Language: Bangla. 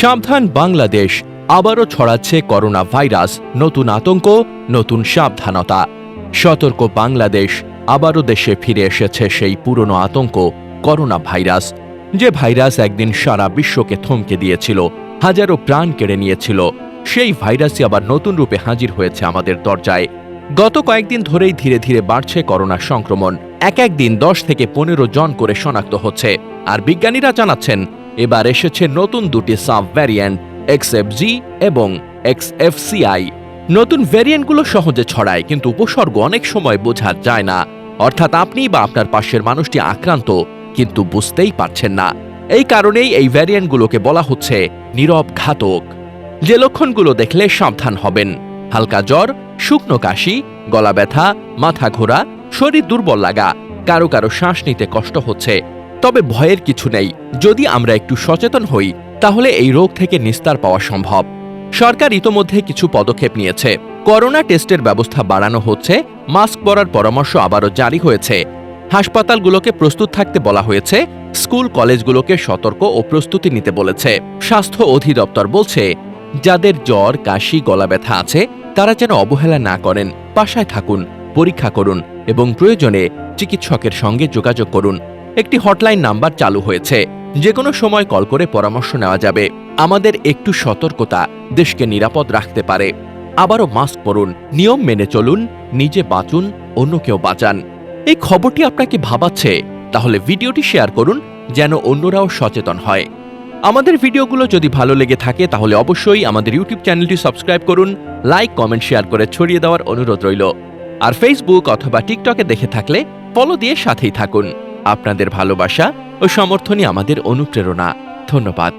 সাবধান বাংলাদেশ। আবারও ছড়াচ্ছে করোনা ভাইরাস নতুন আতঙ্ক, নতুন সাবধানতা। সতর্ক বাংলাদেশ। আবারও দেশে ফিরে এসেছে সেই পুরনো আতঙ্ক করোনা ভাইরাস যে ভাইরাস একদিন সারা বিশ্বকে থমকে দিয়েছিল, হাজারো প্রাণ কেড়ে নিয়েছিল, সেই ভাইরাসই আবার নতুন রূপে হাজির হয়েছে আমাদের দরজায়। গত কয়েকদিন ধরেই ধীরে ধীরে বাড়ছে করোনা সংক্রমণ। এক একদিন দশ থেকে পনেরো জন করে শনাক্ত হচ্ছে। আর বিজ্ঞানীরা জানাচ্ছেন এবার এসেছে নতুন দুটি সাব ভ্যারিয়েন্ট এক্সএফজি এবং এক্সএফসিআই নতুন ভ্যারিয়েন্টগুলো সহজে ছড়ায়, কিন্তু উপসর্গ অনেক সময় বোঝা যায় না। অর্থাৎ আপনি বা আপনার পাশের মানুষটি আক্রান্ত, কিন্তু বুঝতেই পারছেন না। এই কারণেই এই ভ্যারিয়েন্টগুলোকে বলা হচ্ছে নীরব ঘাতক। যে লক্ষণগুলো দেখলে সাবধান হবেন। হালকা জ্বর, শুকনো কাশি, গলা ব্যথা, মাথা ঘোরা, শরীর দুর্বল লাগা, কারও কারও শ্বাস নিতে কষ্ট হচ্ছে তবে ভয়ের কিছু নেই। যদি আমরা একটু সচেতন হই, তাহলে এই রোগ থেকে নিস্তার পাওয়া সম্ভব। সরকার ইতোমধ্যে কিছু পদক্ষেপ নিয়েছে। করোনা টেস্টের ব্যবস্থা বাড়ানো হচ্ছে, মাস্ক পরার পরামর্শ আবারও জারি হয়েছে। হাসপাতালগুলোকে প্রস্তুত থাকতে বলা হয়েছে, স্কুল কলেজগুলোকে সতর্ক ও প্রস্তুতি নিতে বলেছে। স্বাস্থ্য অধিদপ্তর বলছে, যাদের জ্বর, কাশি, গলা ব্যথা আছে, তারা যেন অবহেলা না করেন, বাসায় থাকুন, পরীক্ষা করুন এবং প্রয়োজনে চিকিৎসকের সঙ্গে যোগাযোগ করুন। একটি হটলাইন নাম্বার চালু হয়েছে। যে কোনো সময় কল করে পরামর্শ নেওয়া যাবে। আমাদের একটু সতর্কতা দেশকে নিরাপদ রাখতে পারে। আবারও মাস্ক পরুন, নিয়ম মেনে চলুন, নিজে বাঁচুন, অন্যকেও বাঁচান। এই খবরটি আপনাকে ভাবাচ্ছে? তাহলে ভিডিওটি শেয়ার করুন, যেন অন্যরাও সচেতন হয়। আমাদের ভিডিওগুলো যদি ভালো লেগে থাকে, তাহলে অবশ্যই আমাদের ইউটিউব চ্যানেলটি সাবস্ক্রাইব করুন, লাইক, কমেন্ট, শেয়ার করে ছড়িয়ে দেওয়ার অনুরোধ রইল। আর ফেসবুক অথবা টিকটকে দেখে থাকলে ফলো দিয়ে সাথেই থাকুন। আপনাদের ভালোবাসা ও সমর্থনই আমাদের অনুপ্রেরণা। ধন্যবাদ।